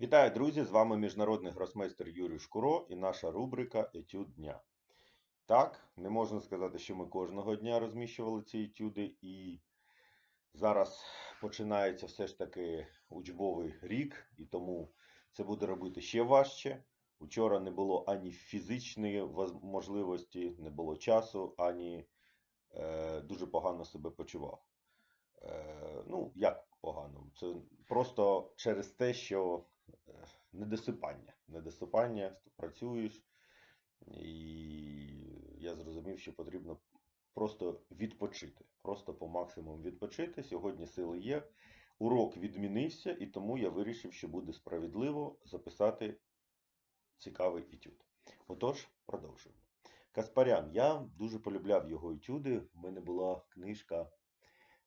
Вітаю, друзі! З вами міжнародний гросмейстер Юрій Шкуро і наша рубрика Етюд дня. Так, не можна сказати, що ми кожного дня розміщували ці етюди, і зараз починається все ж таки учбовий рік, і тому це буде робити ще важче. Учора не було ані фізичної можливості, не було часу, ані е, дуже погано себе почував. Е, ну, як погано? Це просто через те, що недосипання. Недосипання, працюєш, і я зрозумів, що потрібно просто відпочити. Просто по максимуму відпочити. Сьогодні сили є. Урок відмінився, і тому я вирішив, що буде справедливо записати цікавий етюд. Отож, продовжуємо. Каспарян, я дуже полюбляв його етюди. У мене була книжка,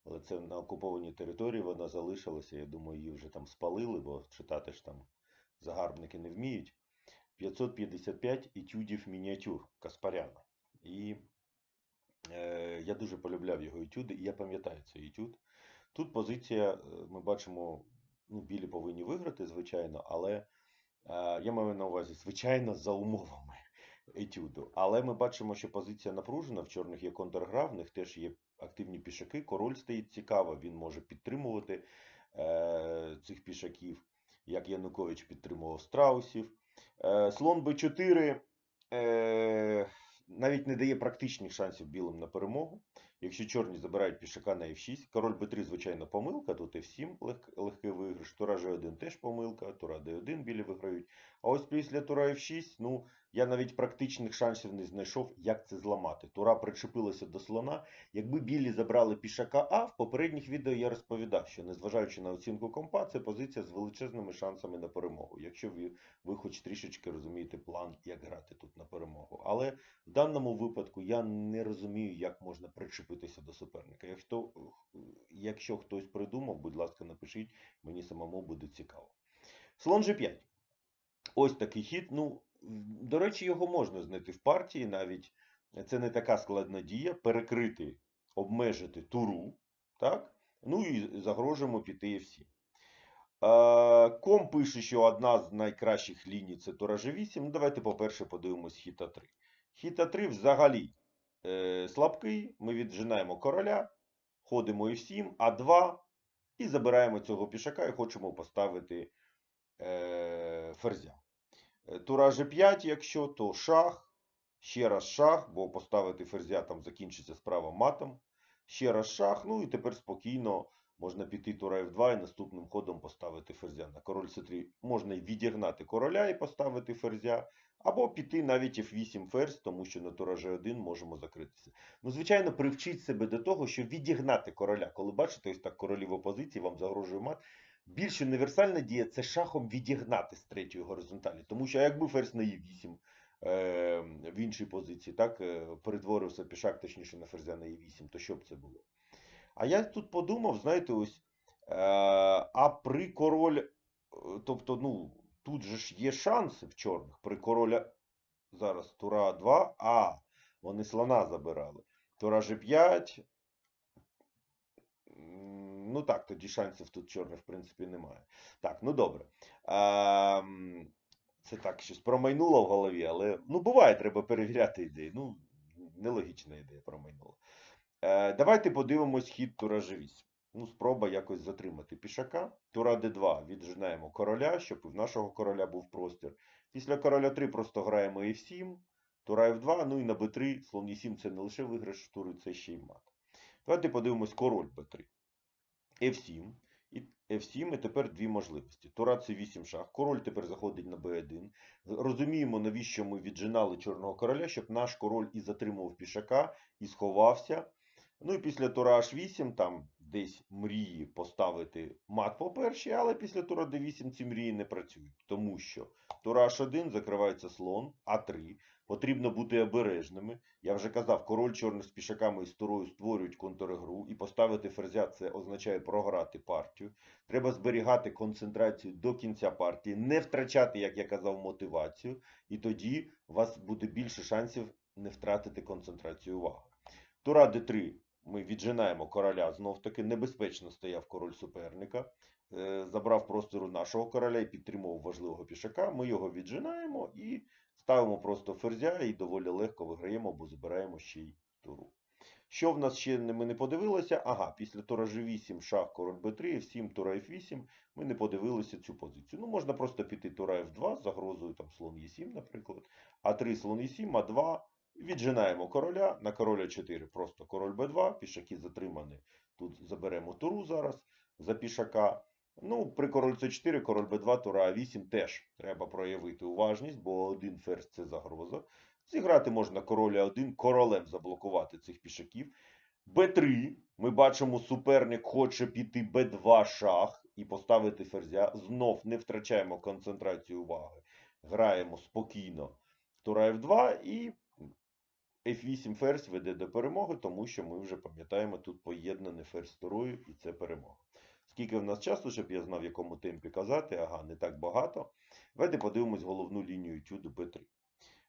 але це на окупованій території вона залишилася. Я думаю, її вже там спалили, бо читати ж там загарбники не вміють. 555 етюдів мініатюр Каспаряна. І е, я дуже полюбляв його етюди, і я пам'ятаю цей етюд. Тут позиція, е, ми бачимо, ну, білі повинні виграти, звичайно, але е, я маю на увазі, звичайно, за умовами етюду. Але ми бачимо, що позиція напружена, в чорних є контргра, в них теж є активні пішаки. Король стоїть цікаво, він може підтримувати е, цих пішаків, як Янукович підтримував страусів. Е, слон Б4 е, навіть не дає практичних шансів білим на перемогу. Якщо чорні забирають пішака на F6, король Б3, звичайно, помилка, тут F7 лег, легкий виграш, тура G1 теж помилка, тура D1 білі виграють. А ось після тура F6, ну, я навіть практичних шансів не знайшов, як це зламати. Тура причепилася до слона. Якби білі забрали пішака А, в попередніх відео я розповідав, що незважаючи на оцінку компа, це позиція з величезними шансами на перемогу. Якщо ви, ви хоч трішечки розумієте план, як грати тут на перемогу. Але в даному випадку я не розумію, як можна причепитися до суперника. Якщо, якщо хтось придумав, будь ласка, напишіть, мені самому буде цікаво. Слон G5. Ось такий хід. Ну, до речі, його можна знайти в партії, навіть це не така складна дія. Перекрити, обмежити туру, так? Ну і загрожуємо піти F7. Е, Ком пише, що одна з найкращих ліній це тура G8. Ну, давайте, по-перше, подивимось хід А3. Хід А3 взагалі е, слабкий. Ми віджинаємо короля, ходимо F7, А2 і забираємо цього пішака і хочемо поставити е, ферзя. Е, Тура G5, якщо, то шах, ще раз шах, бо поставити ферзя там закінчиться справа матом. Ще раз шах, ну і тепер спокійно можна піти тура F2 і наступним ходом поставити ферзя. На король С3 можна відігнати короля і поставити ферзя, або піти навіть F8 ферзь, тому що на тура G1 можемо закритися. Ну, звичайно, привчіть себе до того, що відігнати короля. Коли бачите, ось так королі в опозиції, вам загрожує мат. Більш універсальна дія це шахом відігнати з третьої горизонталі. Тому що якби ферзь на Е8 е, в іншій позиції, так, е, перетворився пішак, точніше на ферзя на Е8, то що б це було? А я тут подумав, знаєте, ось, е, а при король, е, тобто, ну, тут же ж є шанси в чорних, при короля, зараз тура 2, а, вони слона забирали. Тура G5, Ну так, тоді шансів тут чорних, в принципі, немає. Так, ну добре. А, м, це так щось промайнуло в голові, але ну буває, треба перевіряти ідеї. Ну, нелогічна ідея промайнула. Е, давайте подивимось хід тура G8. Ну, спроба якось затримати пішака. Тура D2 віджинаємо короля, щоб і в нашого короля був простір. Після короля 3 просто граємо F7, тура F2, ну і на B3 слон E7 це не лише виграш тури, це ще й мат. Давайте подивимось король b3. F7. І F7 і тепер дві можливості. Тура C8 шах. Король тепер заходить на B1. Розуміємо, навіщо ми віджинали чорного короля, щоб наш король і затримував пішака, і сховався. Ну і після тура H8 там десь мрії поставити мат по першій, але після тура D8 ці мрії не працюють. Тому що тура H1 закривається слон, А3. Потрібно бути обережними. Я вже казав, король чорний з пішаками і з турою створюють контргру, і поставити ферзя це означає програти партію. Треба зберігати концентрацію до кінця партії, не втрачати, як я казав, мотивацію, і тоді у вас буде більше шансів не втратити концентрацію уваги. Тура d3 ми віджинаємо короля, знов таки небезпечно стояв король суперника. е, забрав простору нашого короля і підтримував важливого пішака. Ми його віджинаємо і ставимо просто ферзя і доволі легко виграємо, бо збираємо ще й туру. Що в нас ще ми не подивилися? Ага, після тура G8, шах, король b3, F7, тура F8, ми не подивилися цю позицію. Ну, можна просто піти тура F2 з загрозою там слон Е7, наприклад. А3 слон Е7, А2. Віджинаємо короля на короля 4. Просто король Б2, пішаки затримані. Тут заберемо туру зараз за пішака. Ну, при король С4, король Б2, тура А8 теж треба проявити уважність, бо один ферзь це загроза. Зіграти можна короля 1, королем заблокувати цих пішаків. Б3. Ми бачимо, суперник хоче піти Б2 шах і поставити ферзя. Знов не втрачаємо концентрацію уваги. Граємо спокійно тура F2 і F8 ферзь веде до перемоги, тому що ми вже пам'ятаємо тут поєднаний ферзь турою, і це перемога. Скільки в нас часу, щоб я знав, в якому темпі казати, ага, не так багато. Давайте подивимось головну лінію тюду Б3.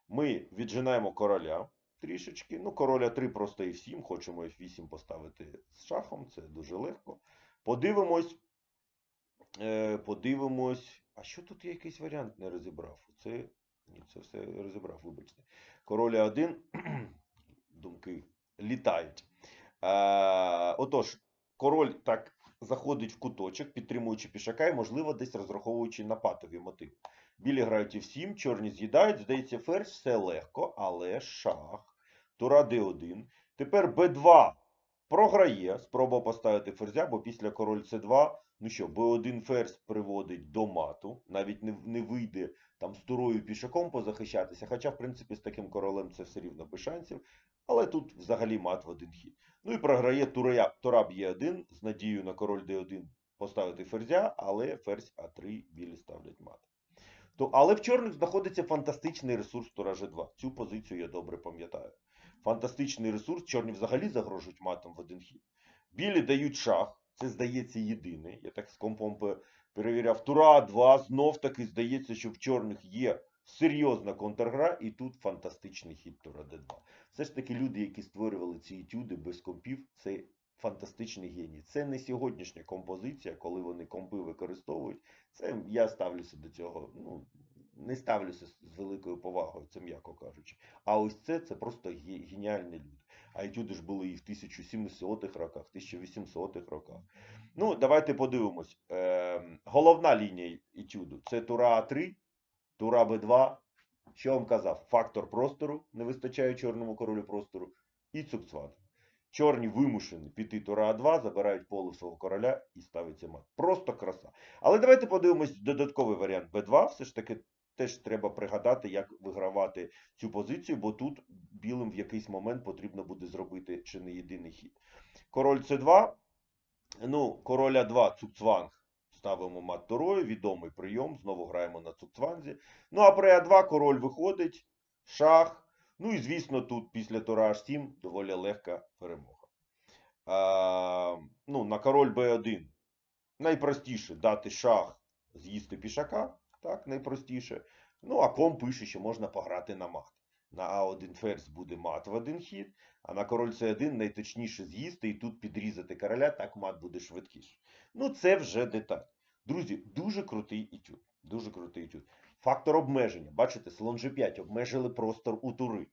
Ми віджинаємо короля трішечки. Ну, короля 3 просто F7, хочемо F8 поставити з шахом, це дуже легко. Подивимось. Е, подивимось. А що тут я якийсь варіант не розібрав? Це, ні, це все розібрав, вибачте. Короля 1, думки літають. Е, отож, король так заходить в куточок, підтримуючи пішака і, можливо, десь розраховуючи на патові мотиви. Білі грають F7, чорні з'їдають, здається, ферзь, все легко, але шах. Тура D1. Тепер B2 програє. Спроба поставити ферзя, бо після король C2, ну що, B1 ферзь приводить до мату. Навіть не, не вийде там з турою пішаком позахищатися. Хоча, в принципі, з таким королем це все рівно без шансів. Але тут взагалі мат в один хід. Ну і програє тура, тура Б1 з надією на король D1 поставити ферзя, але ферзь А3 білі ставлять мат. То, але в чорних знаходиться фантастичний ресурс тура G2. Цю позицію я добре пам'ятаю. Фантастичний ресурс. Чорні взагалі загрожують матом в один хід. Білі дають шах. Це здається єдиний. Я так з компом перевіряв. Тура 2. Знов таки здається, що в чорних є серйозна контргра, і тут фантастичний хід тура Д2. Все ж таки люди, які створювали ці етюди без компів, це фантастичний геній. Це не сьогоднішня композиція, коли вони компи використовують. Це я ставлюся до цього. Ну, не ставлюся з великою повагою, це м'яко кажучи. А ось це це просто ге- геніальні люди. А етюди ж були і в 1700-х роках, 1800-х роках. Ну, давайте подивимось. Ем, головна лінія етюду це тура А3, тура Б2. Що вам казав? Фактор простору, не вистачає чорному королю простору, і цукцват. Чорні вимушені піти тура А2, забирають поле свого короля і ставиться мат. Просто краса. Але давайте подивимось додатковий варіант Б2. Все ж таки теж треба пригадати, як вигравати цю позицію, бо тут білим в якийсь момент потрібно буде зробити чи не єдиний хід. Король С2. Ну, короля 2 цукцванг. Ставимо мат турою, відомий прийом. Знову граємо на цукцванзі. Ну, а при А2 король виходить, шах. Ну і звісно, тут після тура H7 доволі легка перемога. А, ну, на король Б1 найпростіше дати шах, з'їсти пішака. Так, найпростіше. Ну, а ком пише, що можна пограти на мат. На А1 ферзь буде мат в один хід, а на король С1 найточніше з'їсти і тут підрізати короля, так мат буде швидкіше. Ну, це вже деталь. Друзі, дуже крутий етюд. Дуже крутий етюд. Фактор обмеження. Бачите, слон G5 обмежили простор у тури.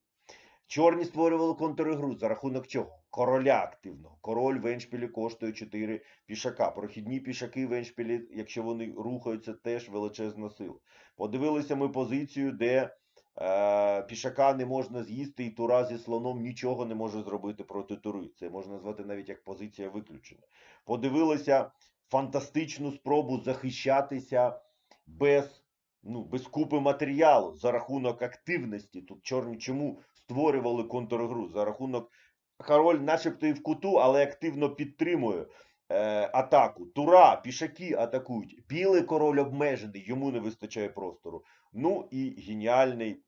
Чорні створювали контрігру за рахунок чого? Короля активного. Король в еншпілі коштує 4 пішака. Прохідні пішаки в еншпілі, якщо вони рухаються, теж величезна сила. Подивилися ми позицію, де е, пішака не можна з'їсти, і тура зі слоном нічого не може зробити проти тури. Це можна назвати навіть як позиція виключена. Подивилися фантастичну спробу захищатися без, ну, без купи матеріалу за рахунок активності. Тут чорні чому створювали контргру? За рахунок король, начебто і в куту, але активно підтримує е, атаку. Тура, пішаки атакують. Білий король обмежений, йому не вистачає простору. Ну і геніальний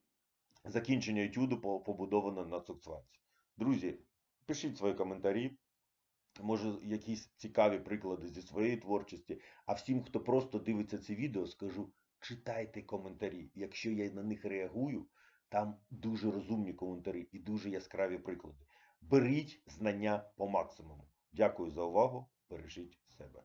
закінчення етюду побудовано на цукцванці. Друзі, пишіть свої коментарі. Може, якісь цікаві приклади зі своєї творчості. А всім, хто просто дивиться це відео, скажу: читайте коментарі. Якщо я на них реагую, там дуже розумні коментарі і дуже яскраві приклади. Беріть знання по максимуму. Дякую за увагу. Бережіть себе.